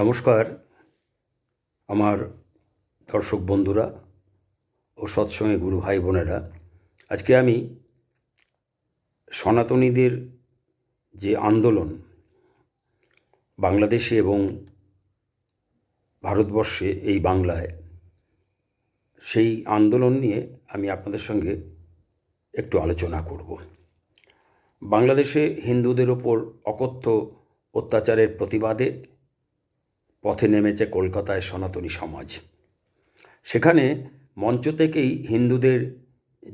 নমস্কার, আমার দর্শক বন্ধুরা ও সৎসঙ্গে গুরু ভাই বোনেরা। আজকে আমি সনাতনীদের যে আন্দোলন বাংলাদেশে এবং ভারতবর্ষে এই বাংলায়, সেই আন্দোলন নিয়ে আমি আপনাদের সঙ্গে একটু আলোচনা করব। বাংলাদেশে হিন্দুদের ওপর অকথ্য অত্যাচারের প্রতিবাদে পথে নেমেছে কলকাতায় সনাতনী সমাজ। সেখানে মঞ্চ থেকেই হিন্দুদের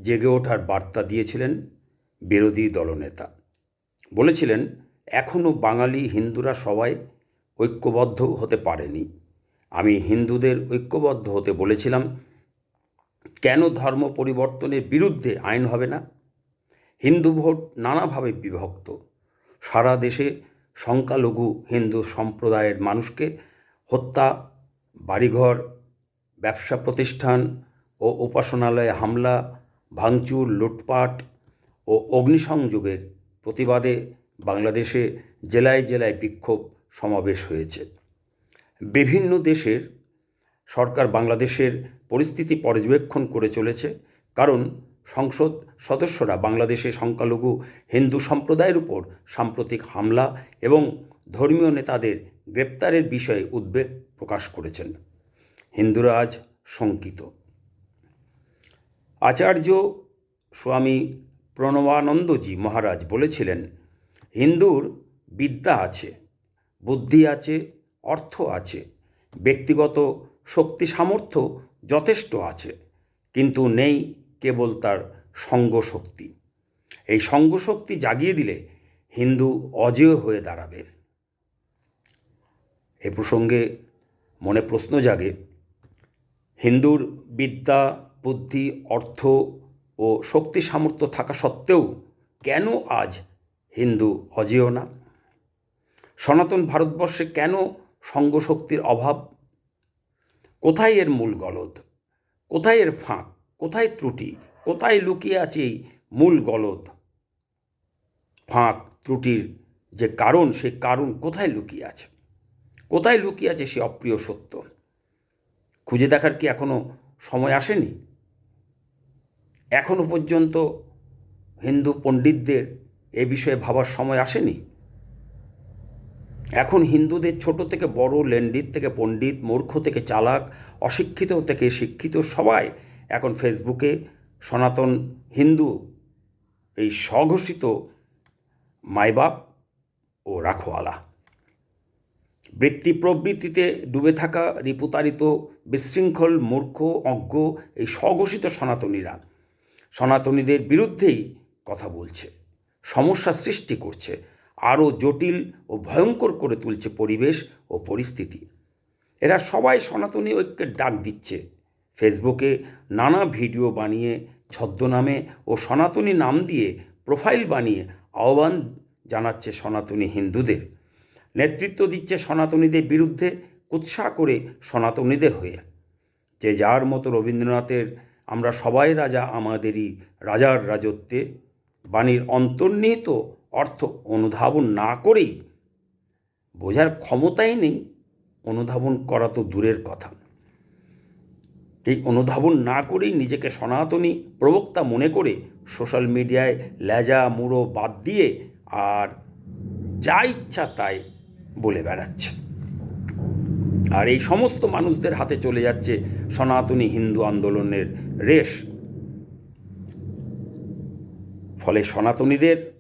জেগে ওঠার বার্তা দিয়েছিলেন বিরোধী দলনেতা। বলেছিলেন এখনও বাঙালি হিন্দুরা সবাই ঐক্যবদ্ধ হতে পারেনি। আমি হিন্দুদের ঐক্যবদ্ধ হতে বলেছিলাম, কেন ধর্ম পরিবর্তনের বিরুদ্ধে আইন হবে না? হিন্দু ভোট নানাভাবে বিভক্ত। সারা দেশে সংখ্যালঘু হিন্দু সম্প্রদায়ের মানুষকে হত্যা, বাড়িঘর, ব্যবসা প্রতিষ্ঠান ও উপাসনালয়ে হামলা, ভাঙচুর, লুটপাট ও অগ্নিসংযোগের প্রতিবাদে বাংলাদেশে জেলায় জেলায় বিক্ষোভ সমাবেশ হয়েছে। বিভিন্ন দেশের সরকার বাংলাদেশের পরিস্থিতি পর্যবেক্ষণ করে চলেছে, কারণ সংসদ সদস্যরা বাংলাদেশে সংখ্যালঘু হিন্দু সম্প্রদায়ের উপর সাম্প্রতিক হামলা এবং ধর্মীয় নেতাদের গ্রেপ্তারের বিষয়ে উদ্বেগ প্রকাশ করেছেন। হিন্দুরা আজ শঙ্কিত। আচার্য স্বামী প্রণবানন্দজি মহারাজ বলেছিলেন, হিন্দুর বিদ্যা আছে, বুদ্ধি আছে, অর্থ আছে, ব্যক্তিগত শক্তি সামর্থ্য যথেষ্ট আছে, কিন্তু নেই কেবল তার সঙ্গ শক্তি এই সঙ্গ শক্তি জাগিয়ে দিলে হিন্দু অজেয় হয়ে দাঁড়াবে। এ প্রসঙ্গে মনে প্রশ্ন জাগে, হিন্দুর বিদ্যা, বুদ্ধি, অর্থ ও শক্তি সামর্থ্য থাকা সত্ত্বেও কেন আজ হিন্দু অজেয় না? সনাতন ভারতবর্ষে কেন সঙ্গশক্তির অভাব? কোথায় এর মূল গলদ? কোথায় এর ফাঁক? কোথায় ত্রুটি? কোথায় লুকিয়ে আছে এই মূল গলদ? ফাঁক, ত্রুটির যে কারণ, সে কারণ কোথায় লুকিয়ে আছে? কোথায় লুকিয়ে আছে সে অপ্রিয় সত্য? খুঁজে দেখার কি এখনও সময় আসেনি? এখনও পর্যন্ত হিন্দু পণ্ডিতদের এ বিষয়ে ভাবার সময় আসেনি? এখন হিন্দুদের ছোট থেকে বড়, লেন্ডিত থেকে পণ্ডিত, মূর্খ থেকে চালাক, অশিক্ষিত থেকে শিক্ষিত সবাই এখন ফেসবুকে সনাতন হিন্দু, এই স্বঘোষিত মাইবাপ ও রাখোয়ালা। বৃত্তি প্রবৃত্তিতে ডুবে থাকা রিপুতারিত বিশৃঙ্খল, মূর্খ, অজ্ঞ এই স্বঘোষিত সনাতনীরা। সনাতনীদের বিরুদ্ধেই কথা বলছে, সমস্যা সৃষ্টি করছে, আরও জটিল ও ভয়ঙ্কর করে তুলছে পরিবেশ ও পরিস্থিতি। এরা সবাই সনাতনী ঐক্যের ডাক দিচ্ছে। ফেসবুকে নানা ভিডিও বানিয়ে, ছদ্মনামে ও সনাতনী নাম দিয়ে প্রোফাইল বানিয়ে আহ্বান জানাচ্ছে সনাতনী হিন্দুদের। নেতৃত্ব দিচ্ছে সনাতনীদের বিরুদ্ধে উৎসাহ করে সনাতনীদের হয়ে। যে যার মতো রবীন্দ্রনাথের আমরা সবাই রাজা, আমাদেরই রাজার রাজত্বে বাণীর অন্তর্নিহিত অর্থ অনুধাবন না করেই বোঝার ক্ষমতাই নেই, অনুধাবন করা তো দূরের কথা। এই অনুধাবন না করেই নিজেকে সনাতনী প্রবক্তা মনে করে সোশ্যাল মিডিয়ায় লেজা, মুড়ো বাদ দিয়ে আর যা ইচ্ছা তাই বলে বেড়াচ্ছে। আর এই সমস্ত মানুষদের হাতে চলে যাচ্ছে সনাতনী হিন্দু আন্দোলনের রেশ। ফলে সনাতনীদের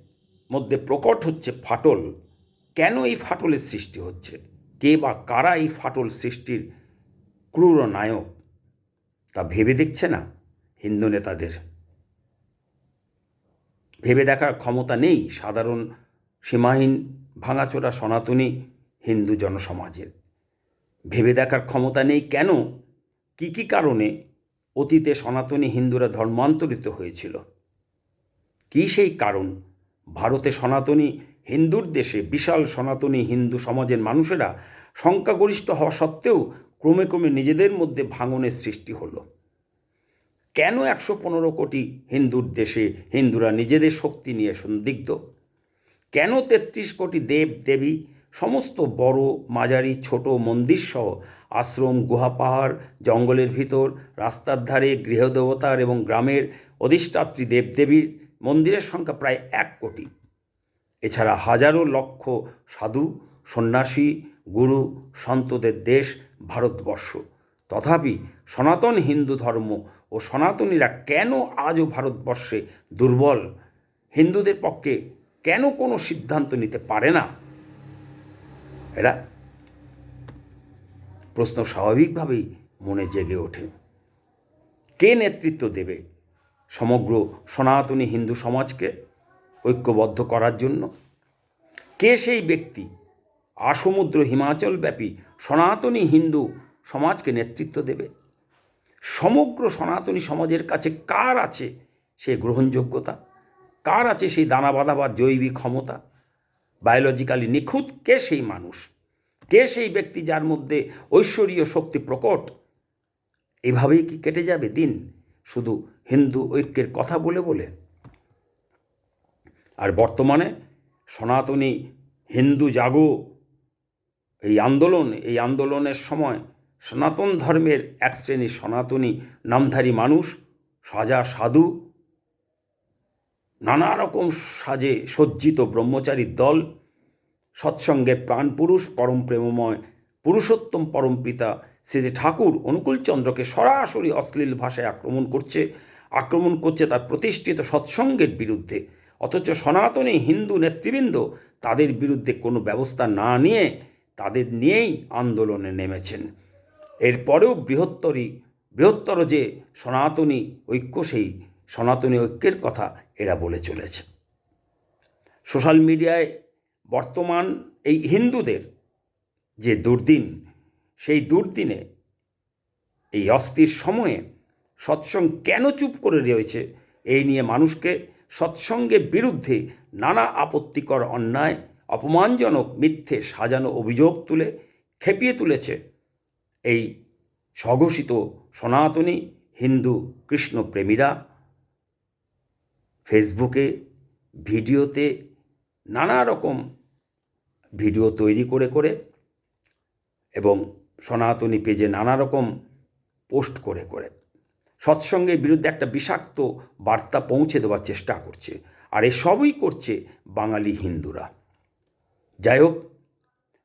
মধ্যে প্রকট হচ্ছে ফাটল। কেন এই ফাটলের সৃষ্টি হচ্ছে? কে বা কারা এই ফাটল সৃষ্টির ক্রূর নায়ক? তা ভেবে দেখছে না হিন্দু নেতাদের। ভেবে দেখার ক্ষমতা নেই সাধারণ সীমাহীন ভাঙাচোরা সনাতনী হিন্দু জনসমাজের। ভেবে দেখার ক্ষমতা নেই কেন? কি কি কারণে অতীতে সনাতনী হিন্দুরা ধর্মান্তরিত হয়েছিল? কী সেই কারণ? ভারতে সনাতনী হিন্দুর দেশে বিশাল সনাতনী হিন্দু সমাজের মানুষেরা সংখ্যাগরিষ্ঠ হওয়া সত্ত্বেও ক্রমে ক্রমে নিজেদের মধ্যে ভাঙনের সৃষ্টি হলো। কেন একশো পনেরো কোটি হিন্দুর দেশে হিন্দুরা নিজেদের শক্তি নিয়ে সন্দিগ্ধ? কেন তেত্রিশ কোটি দেব দেবী, সমস্ত বড়, মাঝারি, ছোট মন্দির সহ আশ্রম, গুহা পাহাড়, জঙ্গলের ভিতর, রাস্তার ধারে, গৃহদেবতার এবং গ্রামের অধিষ্ঠাত্রী দেবদেবীর মন্দিরের সংখ্যা প্রায় এক কোটি। এছাড়া হাজারো লক্ষ সাধু, সন্ন্যাসী, গুরু, সন্তদের দেশ, ভারতবর্ষ। তথাপি সনাতন হিন্দু ধর্ম ও সনাতনীরা কেন আজও ভারতবর্ষে দুর্বল? হিন্দুদের পক্ষে কেন কোনো সিদ্ধান্ত নিতে পারে না? এরা প্রশ্ন স্বাভাবিকভাবেই মনে জেগে ওঠে। কে নেতৃত্ব দেবে সমগ্র সনাতনী হিন্দু সমাজকে ঐক্যবদ্ধ করার জন্য? কে সেই ব্যক্তি আসমুদ্র হিমাচলব্যাপী সনাতনী হিন্দু সমাজকে নেতৃত্ব দেবে? সমগ্র সনাতনী সমাজের কাছে কার আছে সে গ্রহণযোগ্যতা? কার আছে সেই দানা বাঁধা বা জৈবিক ক্ষমতা? বায়োলজিক্যালি নিখুঁত কে সেই মানুষ? কে সেই ব্যক্তি যার মধ্যে ঐশ্বরীয় শক্তি প্রকট? এভাবেই কি কেটে যাবে দিন? শুধু হিন্দু ঐক্যের কথা বলে বলে? আর বর্তমানে সনাতনী হিন্দু জাগো, এই আন্দোলন, এই আন্দোলনের সময় সনাতন ধর্মের এক শ্রেণির সনাতনী নামধারী মানুষ, সাজা সাধু নানা রকম সাজে সজ্জিত ব্রহ্মচারীর দল সৎসঙ্গের প্রাণপুরুষ পরম প্রেমময়, পুরুষোত্তম পরম পিতা, শ্রী ঠাকুর অনুকূলচন্দ্রকে সরাসরি অশ্লীল ভাষায় আক্রমণ করছে আক্রমণ করছে তার প্রতিষ্ঠিত সৎসঙ্গের বিরুদ্ধে। অথচ সনাতনী হিন্দু নেতৃবৃন্দ তাদের বিরুদ্ধে কোনো ব্যবস্থা না নিয়ে তাদের নিয়েই আন্দোলনে নেমেছেন। এরপরেও বৃহত্তরই বৃহত্তর যে সনাতনী ঐক্য, সেই সনাতনী ঐক্যের কথা এরা বলে চলেছে। সোশ্যাল মিডিয়ায় বর্তমান এই হিন্দুদের যে দুর্দিন, সেই দুর্দিনে এই অস্থির সময়ে সৎসঙ্গ কেন চুপ করে রয়েছে, এই নিয়ে মানুষকে সৎসঙ্গের বিরুদ্ধে নানা আপত্তিকর অন্যায়, অপমানজনক মিথ্যে সাজানো অভিযোগ তুলে খেপিয়ে তুলেছে এই স্বঘোষিত সনাতনী হিন্দু কৃষ্ণপ্রেমীরা। ফেসবুকে ভিডিওতে নানা রকম ভিডিও তৈরি করে করে এবং সনাতনী পেজে নানা রকম পোস্ট করে করে। সৎসঙ্গের বিরুদ্ধে একটা বিষাক্ত বার্তা পৌঁছে দেওয়ার চেষ্টা করছে আর এসবই করছে বাঙালি হিন্দুরা। যাই হোক,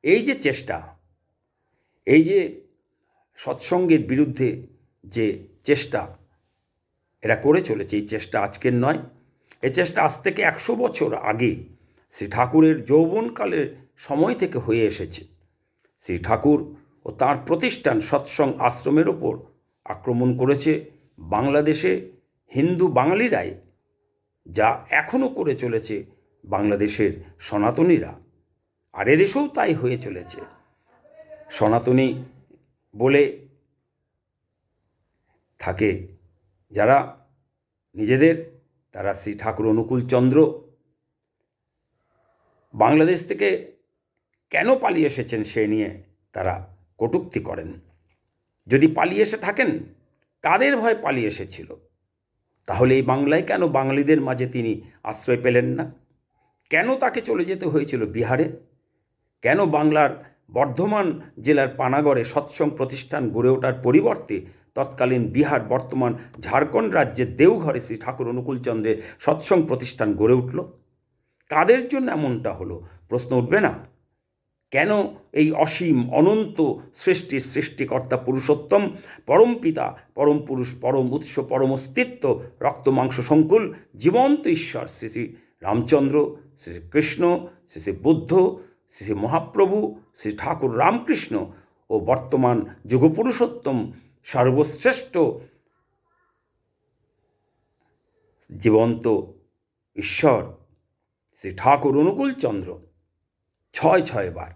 এই যে চেষ্টা, এই যে সৎসঙ্গের বিরুদ্ধে যে চেষ্টা, এরা করে চলেছে, এই চেষ্টা আজকের নয়। এই চেষ্টা আজ থেকে একশো বছর আগে শ্রী ঠাকুরের যৌবনকালের সময় থেকে হয়ে এসেছে। শ্রী ঠাকুর ও তার প্রতিষ্ঠান সৎসং আশ্রমের ওপর আক্রমণ করেছে বাংলাদেশে হিন্দু বাঙালিরাই, যা এখনও করে চলেছে বাংলাদেশের সনাতনীরা। আর এদেশেও তাই হয়ে চলেছে। সনাতনী বলে থাকে যারা নিজেদের তারা শ্রী ঠাকুর অনুকূল চন্দ্র। বাংলাদেশ থেকে কেন পালিয়ে এসেছেন সে নিয়ে তারা কটূক্তি করেন। যদি পালিয়ে এসে থাকেন, কাদের ভয় পালিয়ে এসেছিল? তাহলে এই বাংলায় কেন বাঙালিদের মাঝে তিনি আশ্রয় পেলেন না? কেন তাকে চলে যেতে হয়েছিল বিহারে? কেন বাংলার বর্ধমান জেলার পানাগড়ে সৎসং প্রতিষ্ঠান গড়ে ওঠার পরিবর্তে তৎকালীন বিহার, বর্তমান ঝাড়খণ্ড রাজ্যের দেওঘরে শ্রী ঠাকুর অনুকূলচন্দ্রের সৎসং প্রতিষ্ঠান গড়ে উঠল। কাদের জন্য এমনটা হলো? প্রশ্ন উঠবে না। কেন এই অসীম, অনন্ত সৃষ্টির সৃষ্টিকর্তা পুরুষোত্তম, পরম পিতা, পরম পুরুষ, পরম উৎস, পরম অস্তিত্ব, রক্ত, মাংস, সংকুল, জীবন্ত ঈশ্বর শ্রী শ্রী রামচন্দ্র, শ্রী কৃষ্ণ, শ্রী শ্রী বুদ্ধ শ্রী মহাপ্রভু, শ্রী ঠাকুর রামকৃষ্ণ ও বর্তমান যুগপুরুষোত্তম সর্বশ্রেষ্ঠ জীবন্ত ঈশ্বর, শ্রী ঠাকুর অনুকূল চন্দ্র। ছয় ছয়বার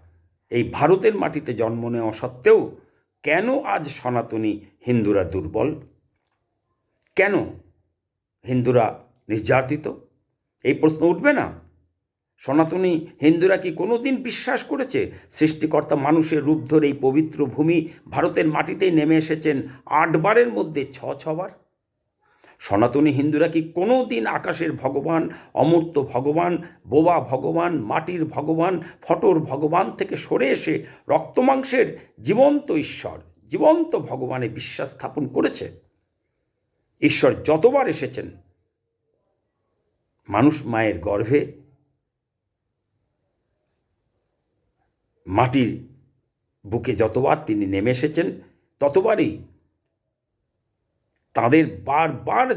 এই ভারতের মাটিতে জন্ম নেওয়া সত্ত্বেও কেন আজ সনাতনী হিন্দুরা দুর্বল? কেন হিন্দুরা নির্যাতিত? এই প্রশ্ন উঠবে না? সনাতনী হিন্দুরা কি কোনো দিন বিশ্বাস করেছে? সৃষ্টিকর্তা মানুষের রূপ ধরে এই পবিত্র ভূমি ভারতের মাটিতেই নেমে এসেছেন আটবারের মধ্যে ছ, ছবার? সনাতনী হিন্দুরা কি কোনো দিন আকাশের ভগবান, অমূর্ত ভগবান, বোবা ভগবান, মাটির ভগবান, ফটোর ভগবান থেকে সরে এসে রক্তমাংসের জীবন্ত ঈশ্বর, জীবন্ত ভগবানে বিশ্বাস স্থাপন করেছে? ঈশ্বর যতবার এসেছেন, মানুষ মায়ের গর্ভে মাটির বুকে যতবার তিনি নেমে এসেছেন, ততবারই তাদের বারবার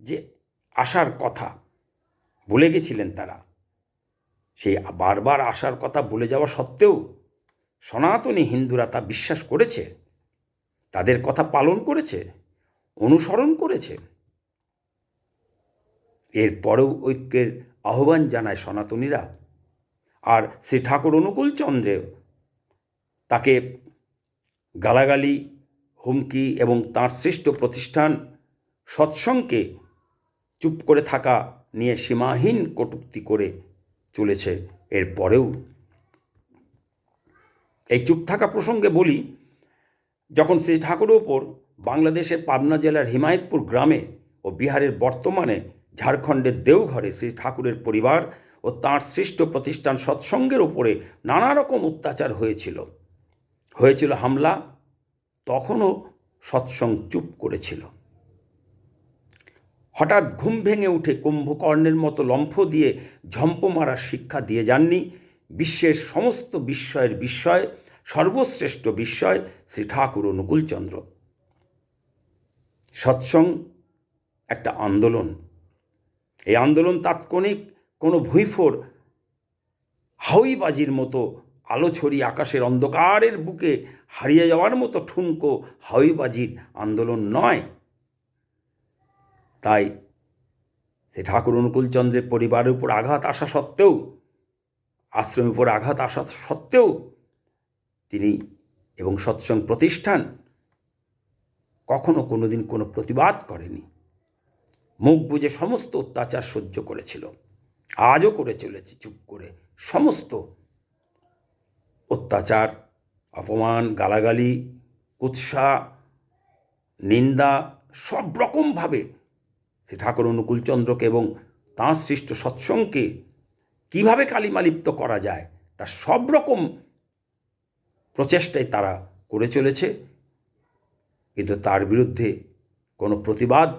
যে আসার কথা বলে গেছিলেন তারা, সেই বারবার আসার কথা বলে যাওয়া সত্ত্বেও সনাতনী হিন্দুরা তা বিশ্বাস করেছে, তাদের কথা পালন করেছে, অনুসরণ করেছে। এরপরেও ঐক্যের আহ্বান জানায় সনাতনীরা আর শ্রী ঠাকুর অনুকূল চন্দ্রেও। তাকে গালাগালি, হুমকি এবং তাঁর সৃষ্ট প্রতিষ্ঠান সৎসঙ্গকে চুপ করে থাকা নিয়ে সীমাহীন কটূক্তি করে চলেছে। এরপরেও এই চুপ থাকা প্রসঙ্গে বলি, যখন শ্রী ঠাকুরের ওপর বাংলাদেশের পাবনা জেলার হিমায়তপুর গ্রামে ও বিহারের বর্তমানে ঝাড়খণ্ডের দেওঘরে শ্রী ঠাকুরের পরিবার ও তাঁর সৃষ্ট প্রতিষ্ঠান সৎসঙ্গের ওপরে নানা রকম অত্যাচার হয়েছিল। হয়েছিল হামলা, তখনও সৎসঙ্গ চুপ করেছিল। হঠাৎ ঘুম ভেঙে উঠে কুম্ভকর্ণের মতো লম্ফ দিয়ে ঝম্প মারার শিক্ষা দিয়ে যাননি। বিশ্বের সমস্ত বিস্ময়ের বিস্ময়, সর্বশ্রেষ্ঠ বিস্ময় শ্রী ঠাকুর অনুকূলচন্দ্র। সৎসঙ্গ একটা আন্দোলন। এই আন্দোলন তাৎক্ষণিক কোনো ভুঁইফোর হাউইবাজির মতো আলো ছড়িয়ে আকাশের অন্ধকারের বুকে হারিয়ে যাওয়ার মতো ঠুনকো হাউইবাজির আন্দোলন নয়। তাই সে ঠাকুর অনুকূলচন্দ্রের পরিবারের উপর আঘাত আসা সত্ত্বেও, আশ্রমের উপর আঘাত আসা সত্ত্বেও তিনি এবং সৎসঙ্গ প্রতিষ্ঠান কখনো কোনোদিন কোনো প্রতিবাদ করেনি। মুখ বুঝে সমস্ত অত্যাচার সহ্য করেছিল। আজও করে চলেছে চুপ করে। সমস্ত অত্যাচার, অপমান, গালাগালি, কুৎসা, নিন্দা সব রকমভাবে সে ঠাকুর অনুকূলচন্দ্রকে এবং তাঁর সৃষ্ট সৎসঙ্গকে কীভাবে কালিমালিপ্ত করা যায় তার সব রকম প্রচেষ্টাই তারা করে চলেছে। কিন্তু তার বিরুদ্ধে কোনো প্রতিবাদ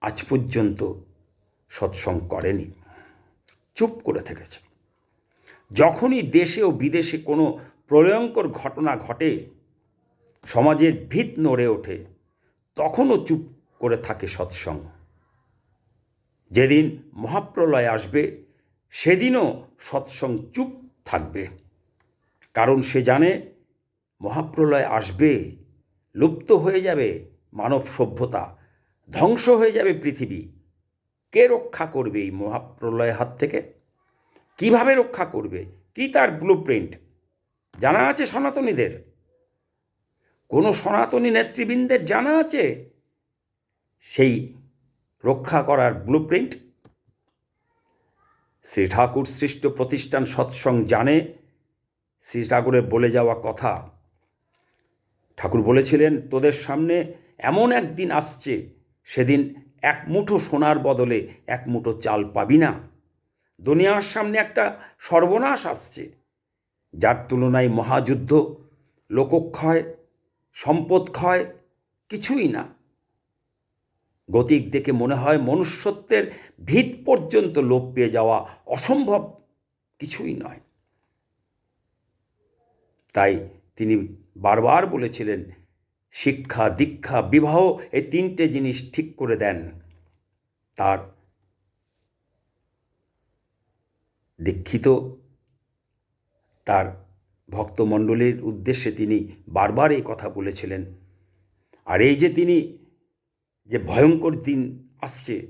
আজ পর্যন্ত সৎসঙ্গ করেনি। চুপ করে থেকেছে। যখনই দেশে ও বিদেশে কোনো প্রলয়ঙ্কর ঘটনা ঘটে, সমাজের ভিত নড়ে ওঠে, তখনও চুপ করে থাকে সৎসঙ্গ যেদিন মহাপ্রলয় আসবে, সেদিনও সৎসঙ্গ চুপ থাকবে। কারণ সে জানে, মহাপ্রলয় আসবে, লুপ্ত হয়ে যাবে মানব সভ্যতা, ধ্বংস হয়ে যাবে পৃথিবী। কে রক্ষা করবে এই মহাপ্রলয়ের হাত থেকে? কীভাবে রক্ষা করবে? কি তার ব্লু প্রিন্ট জানা আছে সনাতনীদের? কোনো সনাতনী নেতৃবৃন্দের জানা আছে? সেই রক্ষা করার ব্লু প্রিন্ট শ্রী ঠাকুর সৃষ্ট প্রতিষ্ঠান সৎসং জানে। শ্রী ঠাকুরের বলে যাওয়া কথা। ঠাকুর বলেছিলেন, তোদের সামনে এমন একদিন আসছে, সেদিন এক মুঠো সোনার বদলে এক মুঠো চাল পাবি না। দুনিয়ার সামনে একটা সর্বনাশ আসছে। যার তুলনায় মহাযুদ্ধ, লোকক্ষয়, সম্পদ ক্ষয় কিছুই না। গতিক দেখে মনে হয় মনুষ্যত্বের ভিত পর্যন্ত লোপ পেয়ে যাওয়া অসম্ভব কিছুই নয়। তাই তিনি বারবার বলেছিলেন শিক্ষা, দীক্ষা, বিবাহ এই তিনটে জিনিস ঠিক করে দেন। তার দীক্ষিত, তার ভক্তমণ্ডলীর উদ্দেশ্যে তিনি বারবার এই কথা বলেছিলেন। আর এই যে তিনি যে ভয়ঙ্কর দিন আসছে,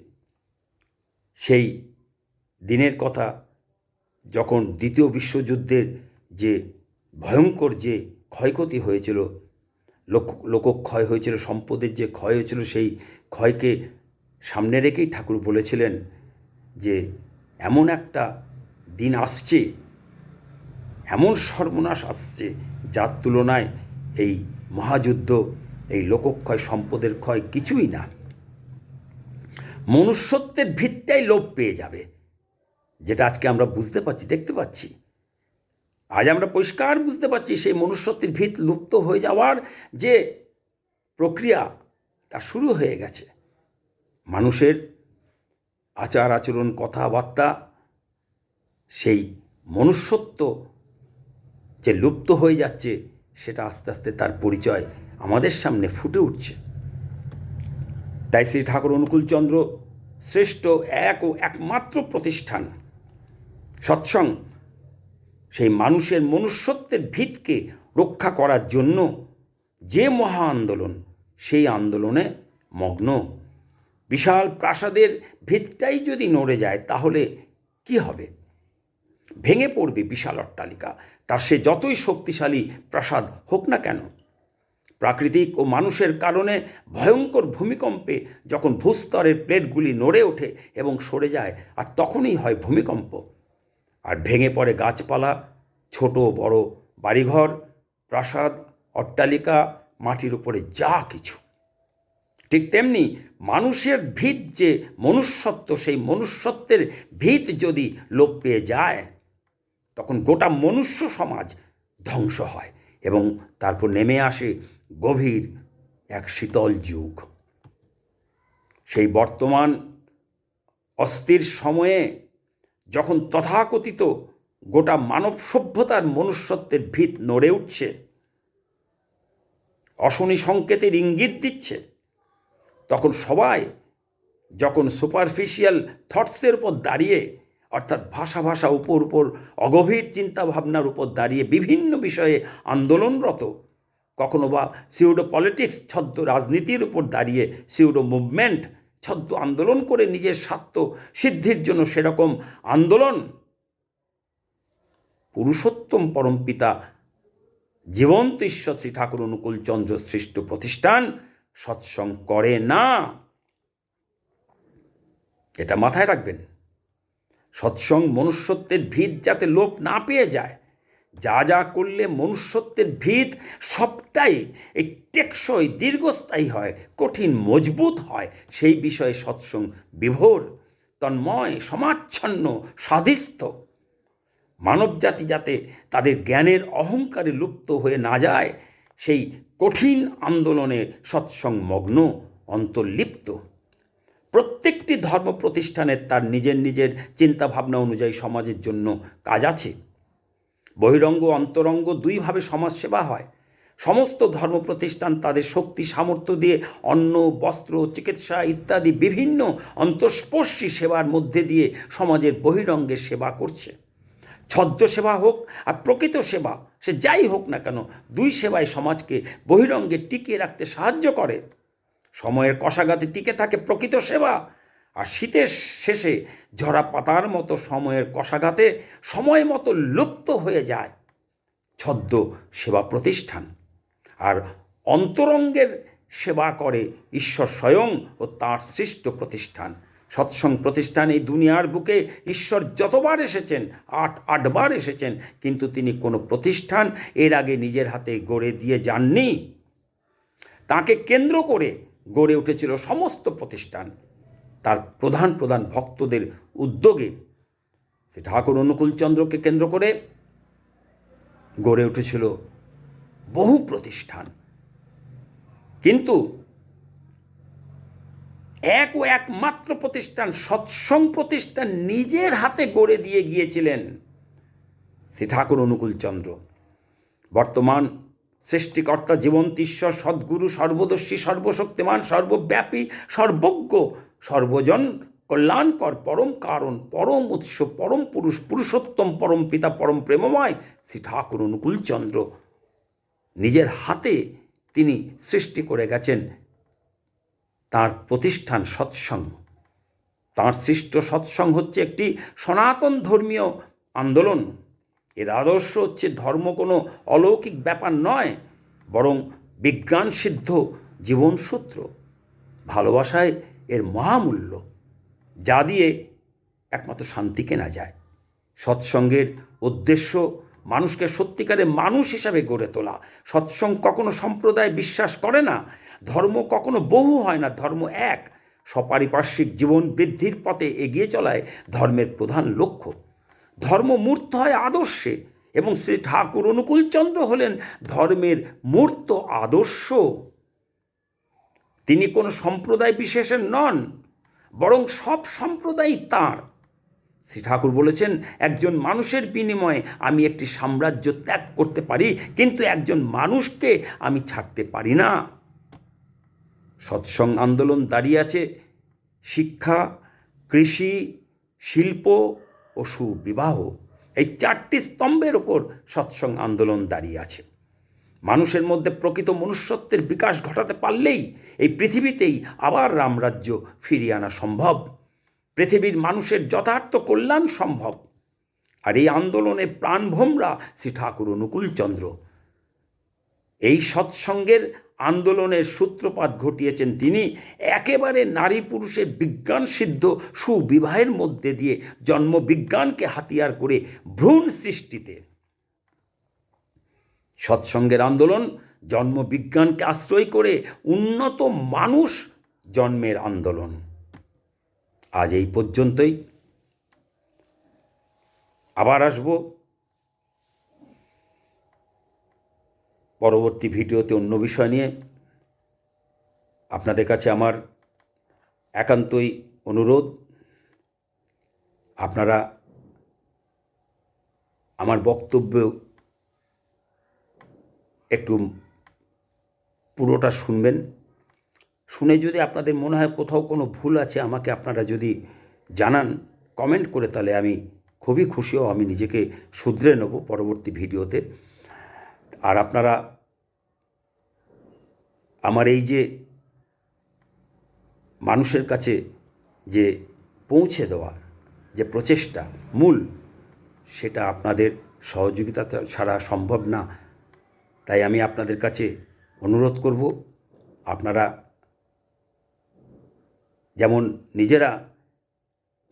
সেই দিনের কথা যখন দ্বিতীয় বিশ্বযুদ্ধের যে ভয়ঙ্কর যে ক্ষয়ক্ষতি হয়েছিল লোক, লোকক্ষয় হয়েছিল, সম্পদের যে ক্ষয় হয়েছিল, সেই ক্ষয়কে সামনে রেখেই ঠাকুর বলেছিলেন যে, এমন একটা দিন আসছে, এমন সর্বনাশ আসছে, যার তুলনায় এই মহাযুদ্ধ, এই লোকক্ষয়, সম্পদের ক্ষয় কিছুই না। মনুষ্যত্বের ভিতটাই লোপ পেয়ে যাবে। যেটা আজকে আমরা বুঝতে পারছি, দেখতে পাচ্ছি। আজ আমরা পরিষ্কার বুঝতে পারছি সেই মনুষ্যত্বের ভিত লুপ্ত হয়ে যাওয়ার যে প্রক্রিয়া, তা শুরু হয়ে গেছে। মানুষের আচার, আচরণ, কথাবার্তা, সেই মনুষ্যত্ব যে লুপ্ত হয়ে যাচ্ছে, সেটা আস্তে আস্তে তার পরিচয় আমাদের সামনে ফুটে উঠছে। তাই শ্রী ঠাকুর অনুকূলচন্দ্র শ্রেষ্ঠ এক ও একমাত্র প্রতিষ্ঠান, সৎসং সেই মানুষের মনুষ্যত্বের ভিতকে রক্ষা করার জন্য যে মহা আন্দোলন, সেই আন্দোলনে মগ্ন। বিশাল প্রাসাদের ভিতটাই যদি নড়ে যায়, তাহলে কি হবে? ভেঙে পড়বে বিশাল অট্টালিকা। তা সে যতই শক্তিশালী প্রাসাদ হোক না কেন, প্রাকৃতিক ও মানুষের কারণে ভয়ঙ্কর ভূমিকম্পে যখন ভূস্তরের প্লেটগুলি নড়ে ওঠে এবং সরে যায়, আর তখনই হয় ভূমিকম্প। আর ভেঙে পড়ে গাছপালা, ছোট বড় বাড়িঘর, প্রাসাদ, অট্টালিকা, মাটির উপরে যা কিছু। ঠিক তেমনি মানুষের ভিত যে মনুষ্যত্ব, সেই মনুষ্যত্বের ভিত যদি লোপ পেয়ে যায়, তখন গোটা মনুষ্য সমাজ ধ্বংস হয় এবং তারপর নেমে আসে গভীর এক শীতল যুগ। সেই বর্তমান অস্থির সময়ে যখন তথাকথিত গোটা মানব সভ্যতার মনুষ্যত্বের ভিত নড়ে উঠছে, অশনি সংকেতের ইঙ্গিত দিচ্ছে, তখন সবাই যখন সুপারফিশিয়াল থটসের উপর দাঁড়িয়ে, অর্থাৎ ভাষা ভাষা উপর উপর অগভীর চিন্তা ভাবনার উপর দাঁড়িয়ে বিভিন্ন বিষয়ে আন্দোলনরত, কখনো বা সিউডো পলিটিক্স ছদ্ম রাজনীতির উপর দাঁড়িয়ে সিউডো মুভমেন্ট ছদ্ম আন্দোলন করে নিজের স্বার্থ সিদ্ধির জন্য সেরকম আন্দোলন পুরুষোত্তম পরমপিতা জীবন্ত ঈশ্বর শ্রী ঠাকুর অনুকূল চন্দ্র সৃষ্ট প্রতিষ্ঠান সৎসং করে না। এটা মাথায় রাখবেন। সৎসং মনুষ্যত্বের ভিত যাতে লোপ না পেয়ে যায় যা যা করলে মনুষ্যত্বের ভিত, সবটাই এই টেকসই, দীর্ঘস্থায়ী হয়, কঠিন, মজবুত হয়। সেই বিষয়ে সৎসঙ্গ বিভোর, তন্ময়, সমাচ্ছন্ন স্বাধিস্থ মানবজাতি যাতে তাদের জ্ঞানের অহংকারে লুপ্ত হয়ে না যায়, সেই কঠিন আন্দোলনে সৎসং মগ্ন, অন্তর্লিপ্ত। প্রত্যেকটি ধর্ম প্রতিষ্ঠানের তার নিজের নিজের চিন্তাভাবনা অনুযায়ী সমাজের জন্য কাজ আছে। বহিরঙ্গ, অন্তরঙ্গ দুইভাবে সমাজসেবা হয়। সমস্ত ধর্ম প্রতিষ্ঠান তাদের শক্তি, সামর্থ্য দিয়ে অন্ন, বস্ত্র, চিকিৎসা ইত্যাদি বিভিন্ন অন্তঃস্পর্শী সেবার মধ্যে দিয়ে সমাজের বহিরঙ্গের সেবা করছে। ছদ্ম সেবা হোক আর প্রকৃত সেবা, সে যাই হোক না কেন, দুই সেবায় সমাজকে বহিরঙ্গে টিকিয়ে রাখতে সাহায্য করে। সময়ের কষাঘাতে টিকে থাকে প্রকৃত সেবা আর শীতের শেষে ঝরা পাতার মতো সময়ের কষাঘাতে সময় মতো লুপ্ত হয়ে যায় ছদ্ম সেবা প্রতিষ্ঠান। আর অন্তরঙ্গের সেবা করে ঈশ্বর স্বয়ং ও তাঁর সৃষ্ট প্রতিষ্ঠান। সৎসং প্রতিষ্ঠান এই দুনিয়ার বুকে ঈশ্বর যতবার এসেছেন, আট আটবার এসেছেন, কিন্তু তিনি কোনো প্রতিষ্ঠান এর আগে নিজের হাতে গড়ে দিয়ে যাননি। তাকে কেন্দ্র করে গড়ে উঠেছিল সমস্ত প্রতিষ্ঠান। তার প্রধান প্রধান ভক্তদের উদ্যোগে সে ঠাকুর অনুকূলচন্দ্রকে কেন্দ্র করে গড়ে উঠেছিল বহু প্রতিষ্ঠান। কিন্তু এক ও একমাত্র প্রতিষ্ঠান সৎসং প্রতিষ্ঠান নিজের হাতে গড়ে দিয়ে গিয়েছিলেন শ্রী ঠাকুর অনুকূলচন্দ্র। বর্তমান সৃষ্টিকর্তা জীবন্ত ঈশ্বর, সদ্গুরু, সর্বদর্শী, সর্বশক্তিমান, সর্বব্যাপী, সর্বজ্ঞ সর্বজন কল্যাণকর পরম কারণ, পরম উৎস, পরম পুরুষ, পুরুষোত্তম, পরম পিতা, পরম প্রেমময় শ্রী ঠাকুর অনুকূলচন্দ্র নিজের হাতে তিনি সৃষ্টি করে গেছেন। তার প্রতিষ্ঠান সৎসঙ্গ। তাঁর সৃষ্ট সৎসঙ্গ হচ্ছে একটি সনাতন ধর্মীয় আন্দোলন। এর আদর্শ হচ্ছে ধর্ম কোনো অলৌকিক ব্যাপার নয়, বরং বিজ্ঞান সিদ্ধ জীবনসূত্র। ভালোবাসায় এর মহামূল্য, যা দিয়ে একমাত্র শান্তি কেনা যায়। সৎসঙ্গের উদ্দেশ্য মানুষকে সত্যিকারে মানুষ হিসাবে গড়ে তোলা। সৎসঙ্গ কখনো সম্প্রদায় বিশ্বাস করে না, ধর্ম কখনো বহু হয় না, ধর্ম এক। সপারিপার্শ্বিক জীবন বৃদ্ধির পথে এগিয়ে চলায় ধর্মের প্রধান লক্ষ্য। ধর্ম মূর্ত হয় আদর্শে এবং শ্রী ঠাকুর অনুকূলচন্দ্র হলেন ধর্মের মূর্ত আদর্শ। তিনি কোনো সম্প্রদায় বিশেষের নন, বরং সব সম্প্রদায়ই তাঁর। শ্রী ঠাকুর বলেছেন, একজন মানুষের বিনিময়ে আমি একটি সাম্রাজ্য ত্যাগ করতে পারি, কিন্তু একজন মানুষকে আমি ছাড়তে পারি না। সৎসং আন্দোলন দাঁড়িয়ে আছে। শিক্ষা, কৃষি, শিল্প ও সুবিবাহ, এই চারটি স্তম্ভের ওপর সৎসং আন্দোলন দাঁড়িয়ে আছে। মানুষের মধ্যে প্রকৃত মনুষ্যত্বের বিকাশ ঘটাতে পারলেই এই পৃথিবীতেই আবার রামরাজ্য ফিরিয়ে আনা সম্ভব। পৃথিবীর মানুষের যথার্থ কল্যাণ সম্ভব। আর এই আন্দোলনে প্রাণভোমরা শ্রী ঠাকুর অনুকূলচন্দ্র। এই সৎসঙ্গের আন্দোলনের সূত্রপাত ঘটিয়েছেন তিনি। একেবারে নারী পুরুষের বিজ্ঞান সিদ্ধ সুবিবাহের মধ্যে দিয়ে জন্মবিজ্ঞানকে হাতিয়ার করে ভ্রূণ সৃষ্টিতে। সৎসঙ্গের আন্দোলন, জন্মবিজ্ঞানকে আশ্রয় করে উন্নত মানুষ জন্মের আন্দোলন। আজ এই পর্যন্তই। আবার আসব। পরবর্তী ভিডিওতে অন্য বিষয় নিয়ে। আপনাদের কাছে আমার একান্তই অনুরোধ, আপনারা আমার বক্তব্য একটু পুরোটা শুনবেন। শুনে যদি আপনাদের মনে হয় কোথাও কোনো ভুল আছে, আমাকে আপনারা যদি জানান কমেন্ট করে তাহলে আমি খুবই খুশি হব, আমি নিজেকে শুধরে নেব পরবর্তী ভিডিওতে। আর আপনারা আমার এই যে মানুষের কাছে যে পৌঁছে দেওয়া, যে প্রচেষ্টা, মূল, সেটা আপনাদের সহযোগিতা ছাড়া সম্ভব না। তাই আমি আপনাদের কাছে অনুরোধ করব, আপনারা যেমন নিজেরা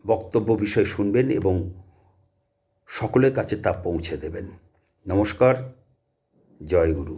বক্তব্য বিষয় শুনবেন এবং সকলের কাছে তা পৌঁছে দেবেন। নমস্কার, জয় গুরু।